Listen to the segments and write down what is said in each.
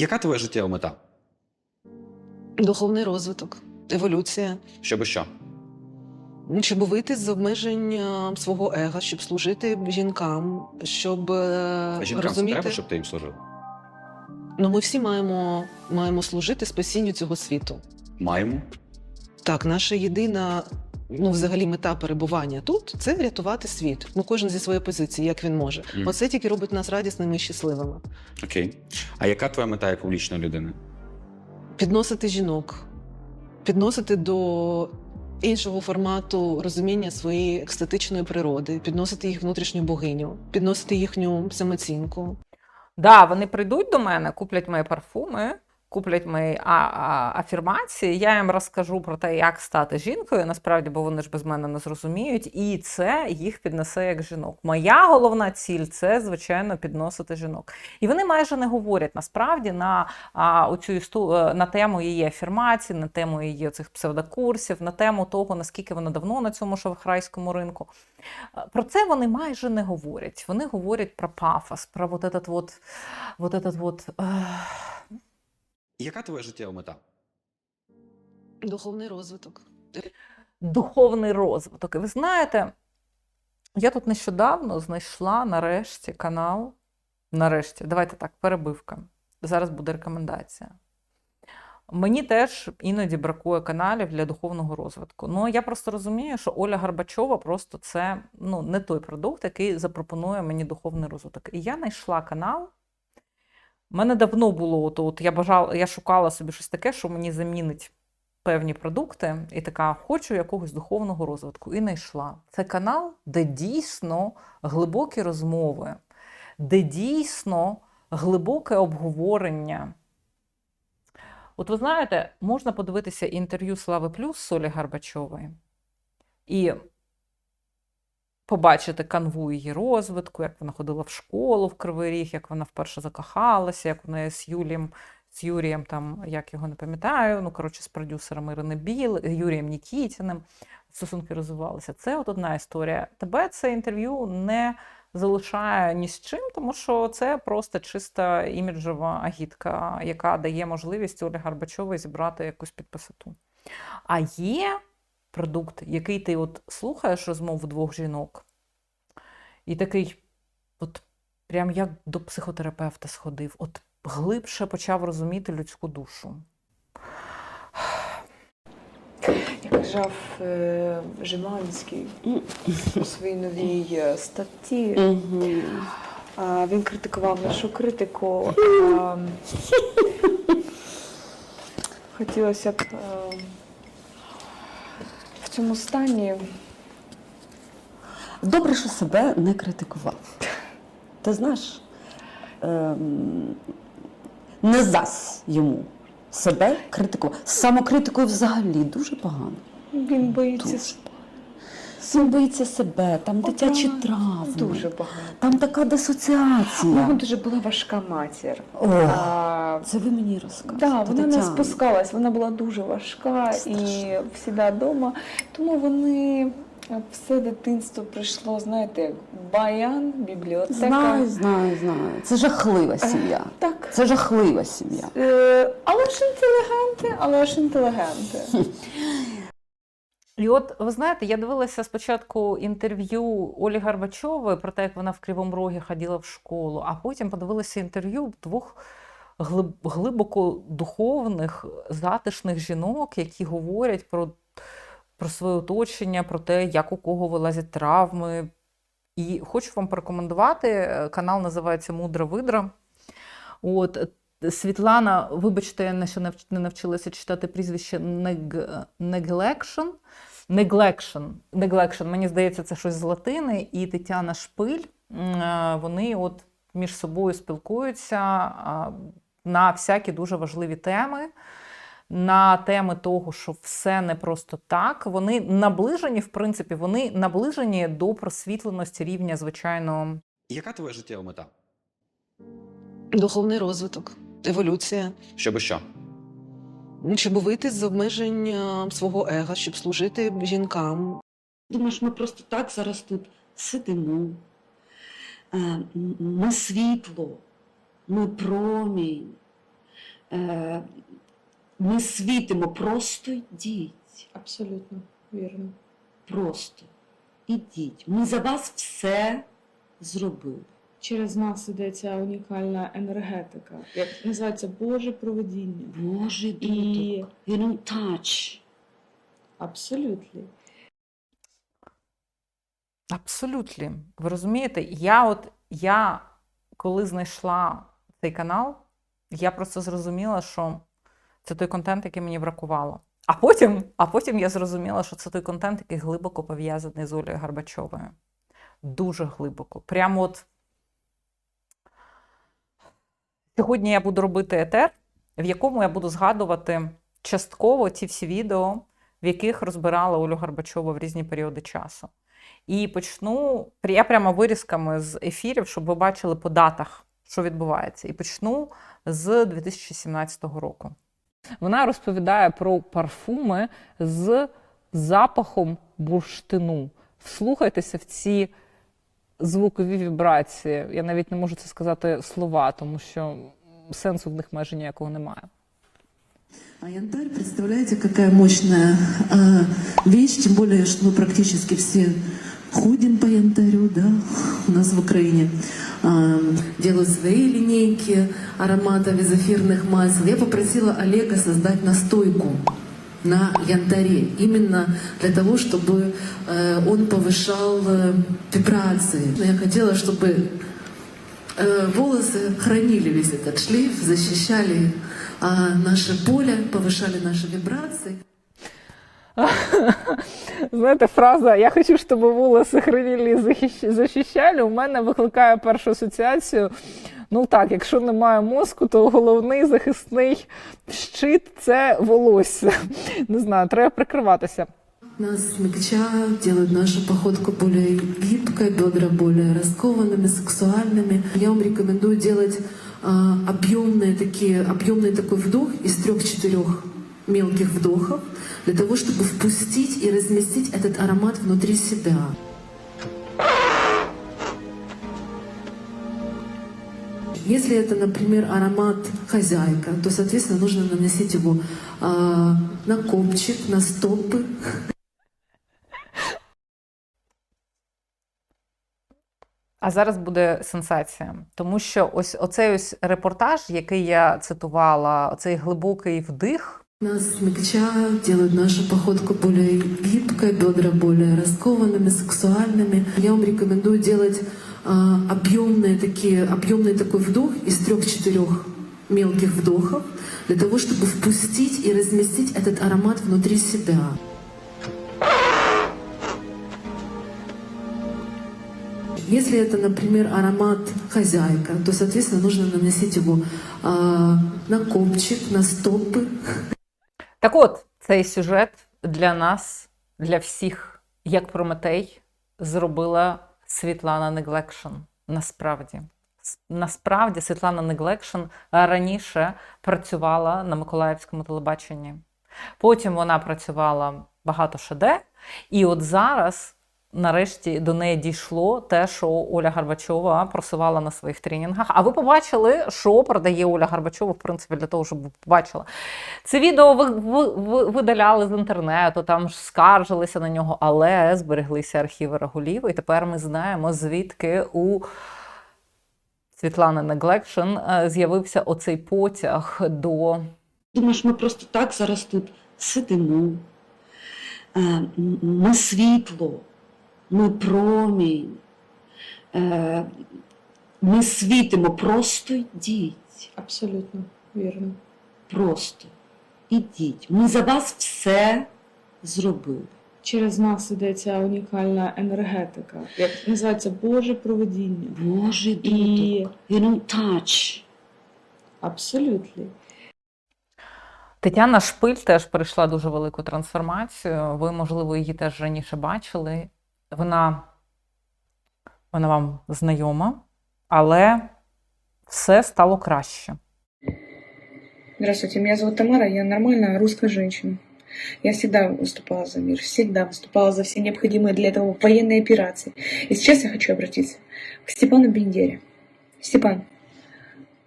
Яка твоя життєва мета? Духовний розвиток, еволюція, Щоби що? щоб вийти з обмеження свого ега, щоб служити жінкам, щоб е, А жінкам це розуміти. треба, щоб ти їм служив? Ну, ми всі маємо, маємо служити спасінню цього світу. Маємо. Так, наша єдина, ну, взагалі, мета перебування тут це рятувати світ. Ну, кожен зі своєї позиції, як він може. Мгм. Оце тільки робить нас радісними і щасливими. Окей. А яка твоя мета як публічної людини? Підносити жінок, підносити до іншого формату розуміння своєї естетичної природи, підносити їх внутрішню богиню, підносити їхню самооцінку. Да, вони прийдуть до мене, куплять мої парфуми, куплять мої а, а, афірмації. Я їм розкажу про те, як стати жінкою. Насправді, бо вони ж без мене не зрозуміють, і це їх піднесе як жінок. Моя головна ціль це, звичайно, підносити жінок. І вони майже не говорять насправді на а, оцю істу, е, на тему її афірмацій, на тему її цих псевдокурсів, на тему того, наскільки вона давно на цьому шавхрайському ринку. Е, Про це вони майже не говорять. Вони говорять про пафос, про вот этот вот, вот этот вот. ех, Яка твоя життєва мета? Духовний розвиток. духовний розвиток. І ви знаєте, я тут нещодавно знайшла нарешті канал. Нарешті, давайте так, перебивка. Зараз буде рекомендація. Мені теж іноді бракує каналів для духовного розвитку. Ну я просто розумію, що Оля Горбачова просто це ну, не той продукт, який запропонує мені духовний розвиток. І я знайшла канал. У мене давно було, от, от я бажала, я шукала собі щось таке, що мені замінить певні продукти, і така хочу якогось духовного розвитку. І знайшла. Це канал, де дійсно глибокі розмови, де дійсно глибоке обговорення. От ви знаєте, можна подивитися інтерв'ю Слави Плюс Солі Гарбачової і побачити канву її розвитку, як вона ходила в школу в Кривий Ріг, як вона вперше закохалася, як вона з Юлієм, з Юрієм, там, як його не пам'ятаю, ну, коротше, з продюсером Ірини Біл, Юрієм Нікітіним стосунки розвивалися. Це от одна історія. Тебе це інтерв'ю не залишає ні з чим, тому що це просто чиста іміджова агітка, яка дає можливість Олі Гарбачової зібрати якусь підписату. А є продукт, який ти от слухаєш розмову двох жінок, і такий, от прям як до психотерапевта сходив, от глибше почав розуміти людську душу. Казав е, Жиманський у своїй новій е, статті, він критикував нашу критику. Хотілося б е, в цьому стані Добре, що себе не критикував. Ти знаєш, ем, не зас йому себе критикував. Самокритикою взагалі дуже погано. він боїться Дуже с- Він боїться себе, там дитячі Ага, травми, дуже багато. там така У нього дуже була важка матір. О, А, це ви мені розказуєте. Да, вона не спускалась, вона була дуже важка і всіда вдома. Тому вони е, все дитинство прийшло, знаєте, як баян, бібліотека. Знаю, знаю, знаю. Це жахлива сім'я. Так. Це жахлива сім'я. Е, але ж інтелігенти, але ж інтелігенти. І от ви знаєте, я дивилася спочатку інтерв'ю Олі Гарбачової про те, як вона в Кривому Рогі ходила в школу, а потім подивилася інтерв'ю двох глиб- глибоко духовних, затишних жінок, які говорять про, про своє оточення, про те, як у кого вилазять травми. І хочу вам порекомендувати. е, Канал називається Мудра видра. От Світлана, вибачте, я ще не навчилася читати прізвище Нег- Neglection. Neglection. Neglection. Мені здається, це щось з латини. І Тетяна Шпиль. е, Вони от між собою спілкуються на всякі дуже важливі теми. На теми того, що все не просто так. Вони наближені, в принципі, вони наближені до просвітленості рівня, звичайно, Яка твоя життєва мета? Духовний розвиток, еволюція, Щоби що? щоб вийти з обмеження свого ега, щоб служити жінкам. Думаєш, ми просто так зараз тут сидимо. Е, Ми світло, ми промінь. Е, ми світимо, просто йдіть. Абсолютно вірно. Просто ідіть. Ми за вас все зробили. Через нас іде ця унікальна енергетика, як називається Боже проведіння. Божий І дотик. You know, touch. абсолютно. Абсолютно. Ви розумієте, я от я коли знайшла цей канал, я просто зрозуміла, що це той контент, який мені бракувало. А потім, а потім я зрозуміла, що це той контент, який глибоко пов'язаний з Олею Гарбачовою. Дуже глибоко. Прямо от сьогодні я буду робити етер, в якому я буду згадувати частково ті всі відео, в яких розбирала Олю Гарбачову в різні періоди часу. І почну я прямо вирізками з ефірів, щоб ви бачили по датах, що відбувається. І почну з 2017 року. Вона розповідає про парфуми з запахом бурштину. Вслухайтеся в ці звукові вібрації. Я навіть не можу це сказати слова, тому що сенсу в них майже ніякого немає. А янтарь, представляете, какая мощная э, вещь, тем более, что мы практически все ходим по янтарю, да, у нас в Украине. Э, делают свои линейки ароматов из эфирных масел. Я попросила Олега создать настойку на янтаре, именно для того, чтобы э, он повышал э, вибрации. Я хотела, чтобы э, волосы хранили весь этот шлейф, защищали а, наше поле, повышали наши вибрации. Знаєте, фраза Я хочу, щоб волоси хранили і захищ- захищали, у мене викликає першу асоціацію. Ну так, якщо немає мозку, то головний захисний щит це волосся. Не знаю, треба прикриватися. Нас смягчают, делают нашу походку более гибкой, бедра более раскованными, сексуальными. Я вам рекомендую делать а, объемные такие, объемный такой вдох из трех-четырех мелких вдохов для того, чтобы впустить и разместить этот аромат внутри себя. Если это, например, аромат хозяйка, то, соответственно, нужно наносить его а, на копчик, на стопы, А зараз буде сенсація, тому що ось оцей ось репортаж, який я цитувала, оцей глибокий вдих. Нас смягчают, делают нашу походку более гибкой, бедра более раскованными, сексуальными. Я вам рекомендую делать а, объемные такие, объемный такой вдох из трех-четырех мелких вдохов для того, чтобы впустить и разместить этот аромат внутри себя. Если это, например, аромат хозяйка, то, соответственно, нужно наносить его а, на копчик, на стопы, Так от, цей сюжет для нас, для всіх, як Прометей, зробила Світлана Неглекшен Насправді. Насправді Світлана Неглекшен раніше працювала на Миколаївському телебаченні. Потім вона працювала багато що де, і от зараз. Нарешті до неї дійшло те, що Оля Гарбачова просувала на своїх тренінгах. А ви побачили, що продає Оля Гарбачова, в принципі, для того, щоб ви побачили. Це відео ви, ви, ви, видаляли з інтернету, там скаржилися на нього, але збереглися архіви Рагулів, і тепер ми знаємо, звідки у Світлани Неглекшн е, з'явився оцей потяг до Думаєш, ми просто так зараз тут сидимо. Е, Ми світло, ми промінь. Е, Ми світимо, просто йдіть. Абсолютно вірно. Просто ідіть. Ми за вас все зробили. Через нас іде ця унікальна енергетика, як називається Боже проведіння. Дотик. І You know, touch. абсолютно. Тетяна Шпиль теж перейшла дуже велику трансформацію. Ви, можливо, її теж раніше бачили. Вона, вона вам знайома, але все стало краще. Здравствуйте, меня зовут Тамара, я нормальная русская женщина. Я всегда выступала за мир, всегда выступала за все необходимые для этого военные операции. И сейчас я хочу обратиться к Степану Бендере. Степан,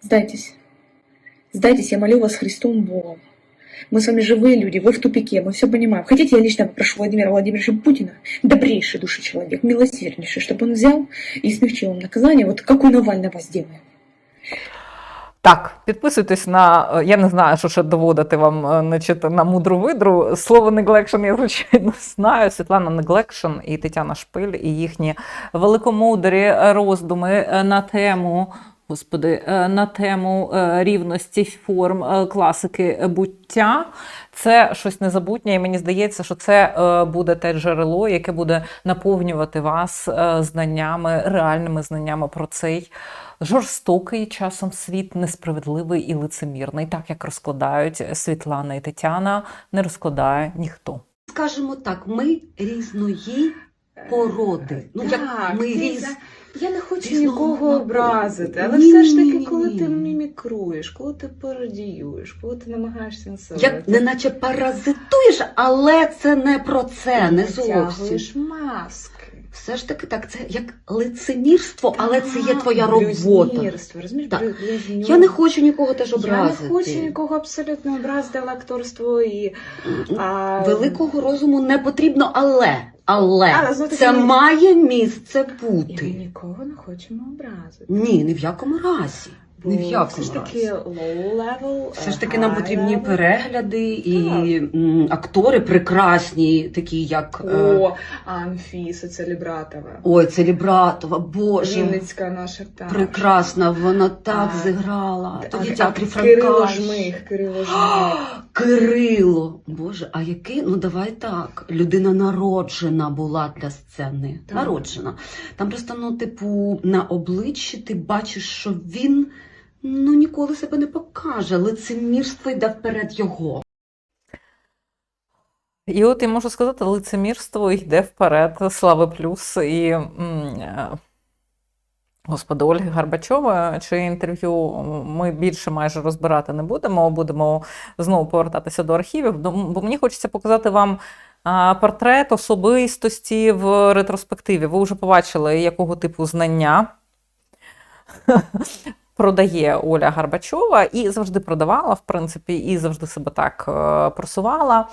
сдайтесь. Сдайтесь, я молю вас Христом Богом. Мы с вами живые люди, вы в тупике, мы все понимаем. Хотите, я лично попрошу Владимира Владимировича Путина, добрейший души человек, милосерднейший, чтобы он взял и смягчил им наказание, вот как у Навального сделаем. Так, підписуйтесь на. е, Я не знаю, що ще доводити вам е, значить, на мудру видру. Слово неглекшн я звичайно знаю. Світлана Неглекшн і Тетяна Шпиль, і їхні великомудрі роздуми е, на тему. Господи, е, на тему е, рівності форм е, класики буття. Це щось незабутнє, і мені здається, що це буде те джерело, яке буде наповнювати вас знаннями, реальними знаннями про цей жорстокий часом світ, несправедливий і лицемірний, так як розкладають Світлана і Тетяна, не розкладає ніхто. Скажімо так, ми різної породи. Ну, як ми ти різ... Я не хочу нікого образити, але Ні, все ж таки, ні, коли ні. ти мімікруєш, коли ти пародіюєш, коли ти намагаєшся Як насилити, неначе паразитуєш, але це не про це, не зовсім. маски. Все ж таки так, це як лицемірство, але це є твоя робота. блюзнірство, розумієш, Так. блю-. Я не хочу нікого теж Я образити. не хочу нікого абсолютно образити, але акторство і а, Великого розуму не потрібно, але, але, Але, це ми- має місце і ми бути. нікого не хочемо образити. Ні, ні в якому разі. Ні в все ж таки low level, Все ж таки нам потрібні level. перегляди і м, актори прекрасні, такі як е, О, Анфіса Целібратова. ой, Целібратова, Боже, Вінницька наша та. прекрасна, вона так А, зіграла. Та- Тоді а- театрі Кирило Жмих, Кирило Жмих. Кирило, Боже, а який? Ну давай так. Людина народжена була для сцени. Так. Народжена. Там просто, ну, типу, на обличчі ти бачиш, що він ну ніколи себе не покаже. Лицемірство йде вперед його. І от я можу сказати, лицемірство йде вперед, слави плюс. І господи, Ольги Гарбачова, чи інтерв'ю ми більше майже розбирати не будемо. Будемо знову повертатися до архівів. Бо мені хочеться показати вам. Портрет особистості в ретроспективі. Ви вже побачили, якого типу знання продає Оля Гарбачова і завжди продавала, в принципі, і завжди себе так е, просувала.